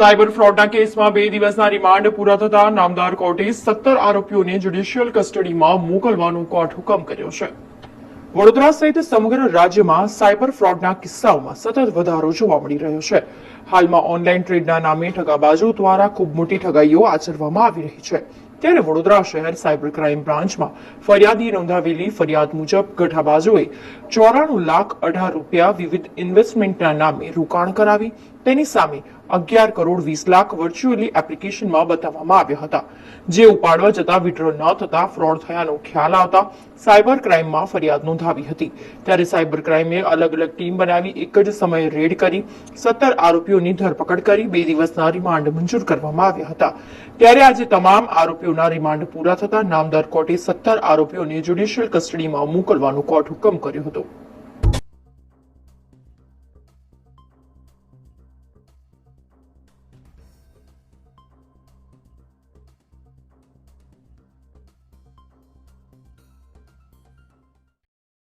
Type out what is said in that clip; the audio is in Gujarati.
સાયબર ફ્રોડના કેસમાં બે દિવસના રિમાન્ડ પૂરા થતા નામદાર કોર્ટે સત્તર આરોપીઓને જ્યુડિશિયલ કસ્ટડીમાં મોકલવાનો કોર્ટ હુકમ કર્યો છે. વડોદરા સહિત સમગ્ર રાજ્યમાં સાયબર ફ્રોડના કિસ્સાઓમાં સતત વધારો જોવા મળી રહ્યો છે. હાલમાં ઓનલાઈન ટ્રેડના નામે ઠગાબાજો દ્વારા ખૂબ મોટી ઠગાઈઓ આચરવામાં આવી રહી છે. ત્યારે વડોદરા શહેર સાયબર ક્રાઇમ બ્રાન્ચમાં ફરિયાદી નોંધાવેલી ફરિયાદ મુજબ ગઠાબાજોએ ચોરાણું લાખ અઢાર રૂપિયા વિવિધ ઇન્વેસ્ટમેન્ટના નામે રોકાણ કરાવી, તેની સામે અગિયાર કરોડ વીસ લાખ વર્ચ્યુઅલી એપ્લિકેશનમાં બતાવવામાં આવ્યા હતા, જે ઉપાડવા જતા વિડ્રો ન થતા ફ્રોડ થયાનો ખ્યાલ આવતા સાયબર ક્રાઇમમાં ફરિયાદ નોંધાવી હતી. ત્યારે સાયબર ક્રાઇમે અલગ અલગ ટીમ બનાવી એક જ સમયે રેડ કરી, સત્તર આરોપીઓની ધરપકડ કરી, બે દિવસના રિમાન્ડ મંજૂર કરવામાં આવ્યા હતા. ત્યારે આજે તમામ આરોપીઓના રિમાન્ડ પૂરા થતા નામદાર કોર્ટે સત્તર આરોપીઓને જ્યુડિશિયલ કસ્ટડીમાં મોકલવાનો કોર્ટ હુકમ કર્યો હતો.